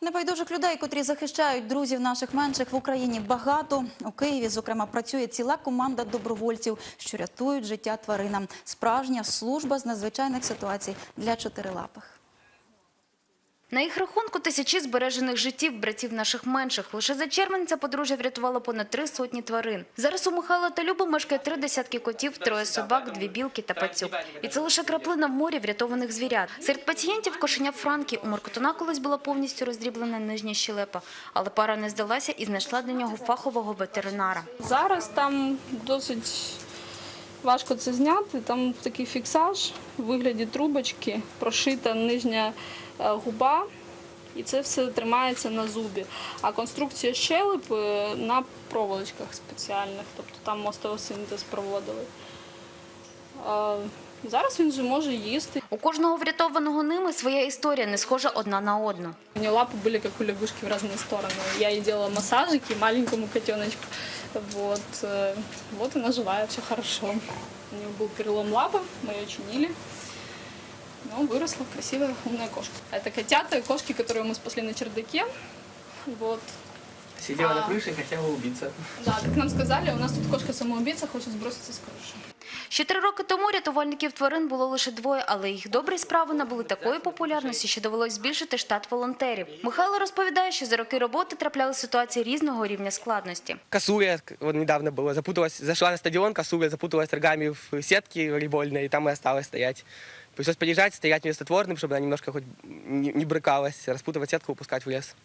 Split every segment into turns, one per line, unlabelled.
Небайдужих людей, котрі захищають друзів наших менших в Україні, багато. У Києві, зокрема, працює ціла команда добровольців, що рятують життя тваринам. Справжня служба з надзвичайних ситуацій для чотирилапих.
На їх рахунку тисячі збережених життів братів наших менших. Лише за червень це подружжя врятувало понад три сотні тварин. Зараз у Михайла та Люби мешкає три десятки котів, троє собак, дві білки та пацюк. І це лише краплина в морі врятованих звірят. Серед пацієнтів кошеня Франкі. У Маркотуна колись була повністю роздріблена нижня щелепа. Але пара не здалася і знайшла для нього фахового ветеринара.
Зараз там досить важко це зняти. Там такий фіксаж у вигляді трубочки, прошита нижня е, губа, і це все тримається на зубі. А конструкція щелеп е, на проволочках спеціальних, тобто там мостеосинтез проводили. Е, Зараз він вже може їсти.
У кожного врятованого ними своя історія, не схожа одна на одну.
У нее лапы были как у лягушки в разные стороны. Я ей делала массажики маленькому котеночку. Вот, э, вот она живая, все хорошо. У нее был перелом лапы, мы ее чинили. Но выросла красивая, умная кошка. Это котята и кошки, которые мы спасли на чердаке. Вот.
Сидела на
А.
крыше и хотела убиться.
Да, как нам сказали, у нас тут кошка-самоубийца хочет сброситься с крыши.
Ще три роки тому рятувальників тварин було лише двоє, але їх добрі справи набули такої популярності, що довелось збільшити штат волонтерів. Михайло розповідає, що за роки роботи трапляли ситуації різного рівня складності.
Косуля, вот недавно было, запуталась, зашла на стадион, косуля запуталась рогами в сетке волейбольной, и там и осталась стоять. Пришлось подержать, стоять вместотворным, чтобы она немножко хоть не, не брыкалась, распутывать сетку, выпускать в лес.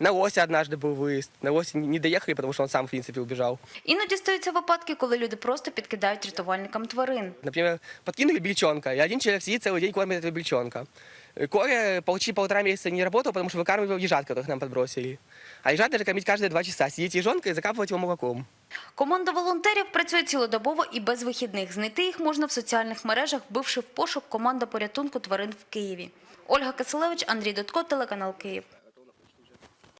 На лосе однажды был выезд. На лосе не не доехали, потому что он сам, в принципе, убежал.
Іноді стаються випадки, коли люди просто підкидають рятувальникам тварин.
Например, подкинули бельчонка, и один человек сидит целый день кормит этого бельчонка. Э, Коля почти полтора месяца не работал, потому что выкармливал ежат, которых нам подбросили. А ежат даже кормить каждые два часа. Сидеть ежонкой и закапывать его молоком.
Команда волонтерів працює цілодобово і без вихідних. Знайти їх можна в соціальних мережах, вбивши в пошук команда порятунку тварин в Києві. Ольга Киселевич, Андрій Дудко, телеканал Київ.